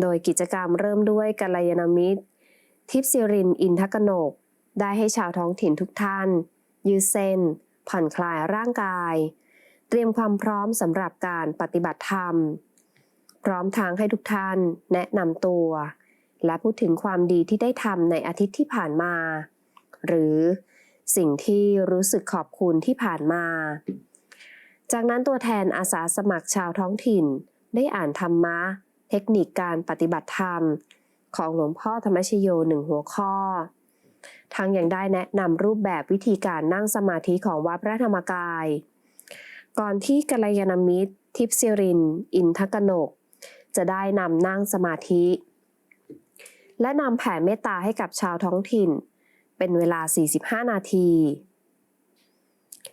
โดยกิจกรรมเริ่มด้วยกัลยาณมิตร ทิพย์สิรินอินทกนก ได้ให้ชาวท้องถิ่นทุกท่าน ยืดเส้น ผ่อนคลายร่างกาย เตรียมความพร้อมสำหรับการปฏิบัติธรรม พร้อมทางให้ทุกท่านแนะนำตัว และพูดถึงความดีที่ได้ทำในอาทิตย์ที่ผ่านมา หรือสิ่งที่รู้สึกขอบคุณที่ผ่านมา จากนั้นตัวแทนอาสาสมัครชาวท้องถิ่นได้อ่านธรรมะ เทคนิคการปฏิบัติธรรม ของหลวงพ่อธรรมชโยหนึ่งหัวข้อทั้งยังได้แนะนำรูปแบบวิธีการนั่งสมาธิของวัดพระธรรมกาย ก่อนที่กัลยาณมิตร ทิพย์สิริน อินทกนก จะได้นำนั่งสมาธิ และนำแผ่เมตตาให้กับชาวท้องถิ่น เป็นเวลา 45 นาที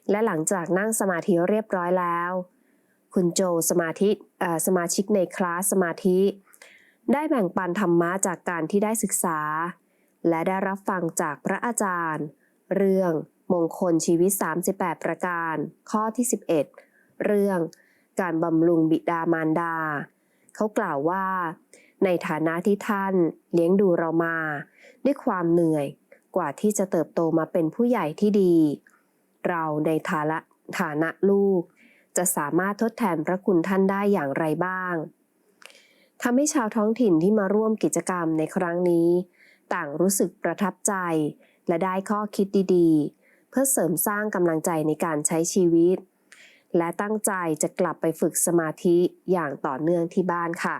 และหลังจากนั่งสมาธิเรียบร้อยแล้ว คุณโจสมาธิสมาชิกในคลาสสมาธิ ได้แบ่งปันธรรมะจากการที่ได้ศึกษา และได้รับฟังจากพระอาจารย์ เรื่องมงคลชีวิต 38 ประการ ข้อที่ 11 เรื่องการบำรุงบิดามารดา เขากล่าวว่า ในฐานะที่ท่านเลี้ยงดูเรามา ด้วยความเหนื่อยกว่าที่จะเติบโตมาเป็นผู้ใหญ่ที่ดี เราในฐานะฐานะลูก จะสามารถทดแทนพระคุณท่านได้อย่างไรบ้างทำให้ชาวท้องถิ่นที่มาร่วมกิจกรรมในครั้งนี้ ต่างรู้สึกประทับใจ และได้ข้อคิดดีๆ เพื่อเสริมสร้างกำลังใจในการใช้ชีวิต และตั้งใจจะกลับไปฝึกสมาธิอย่างต่อเนื่องที่บ้านค่ะ